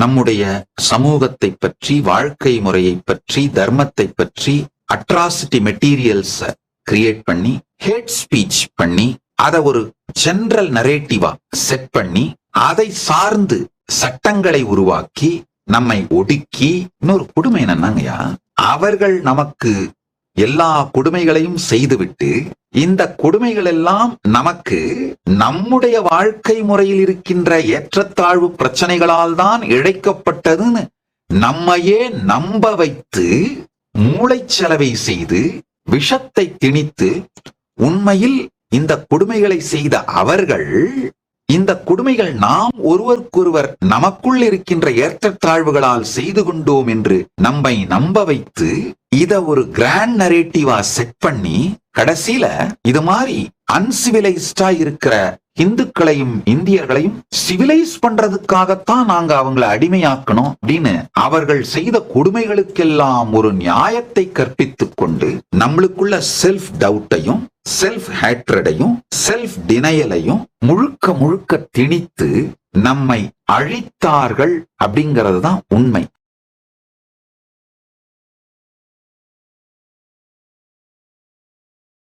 நம்முடைய சமூகத்தை பற்றி வாழ்க்கை முறையை பற்றி தர்மத்தை பற்றி அட்ராசிட்டி மெட்டீரியல்ஸ் கிரியேட் பண்ணி ஹேட் ஸ்பீச் பண்ணி அதை ஒரு ஜென்ரல் நரேட்டிவா செட் பண்ணி அதை சார்ந்து சட்டங்களை உருவாக்கி நம்மை ஒடுக்கி இன்னொரு கொடுமை என்னன்னாங்கய்யா? அவர்கள் நமக்கு எல்லா கொடுமைகளையும் செய்துவிட்டு இந்த கொடுமைகள் எல்லாம் நமக்கு நம்முடைய வாழ்க்கை முறையில் இருக்கின்ற ஏற்றத்தாழ்வு பிரச்சனைகளால் தான் இழைக்கப்பட்டதுன்னு நம்மையே நம்ப வைத்து மூளைச்சலவை செய்து விஷத்தை திணித்து உண்மையில் இந்த கொடுமைகளை செய்த அவர்கள் இந்த கொடுமைகள் நாம் ஒருவருக்கொருவர் நமக்குள் இருக்கின்ற ஏற்றத்தாழ்வுகளால் செய்து கொண்டோம் என்று நம்மை நம்ப வைத்து இத ஒரு கிராண்ட் நரேட்டிவா செட் பண்ணி கடைசியில இது மாதிரி அன்சிவிலைஸ்டா இருக்கிற இந்துக்களையும் இந்தியர்களையும் சிவிலைஸ் பண்றதுக்காகத்தான் நாங்க அவங்கள அடிமையாக்கணும் அப்படின்னு அவர்கள் செய்த கொடுமைகளுக்கெல்லாம் ஒரு நியாயத்தை கற்பித்துக் கொண்டு நம்மளுக்குள்ள செல்ஃப் டவுட்டையும் செல்ஃப் ஹேட்ரடையும் செல்ஃப் டினையலையும் முழுக்க முழுக்க திணித்து நம்மை அழித்தார்கள் அப்படிங்கிறது தான் உண்மை.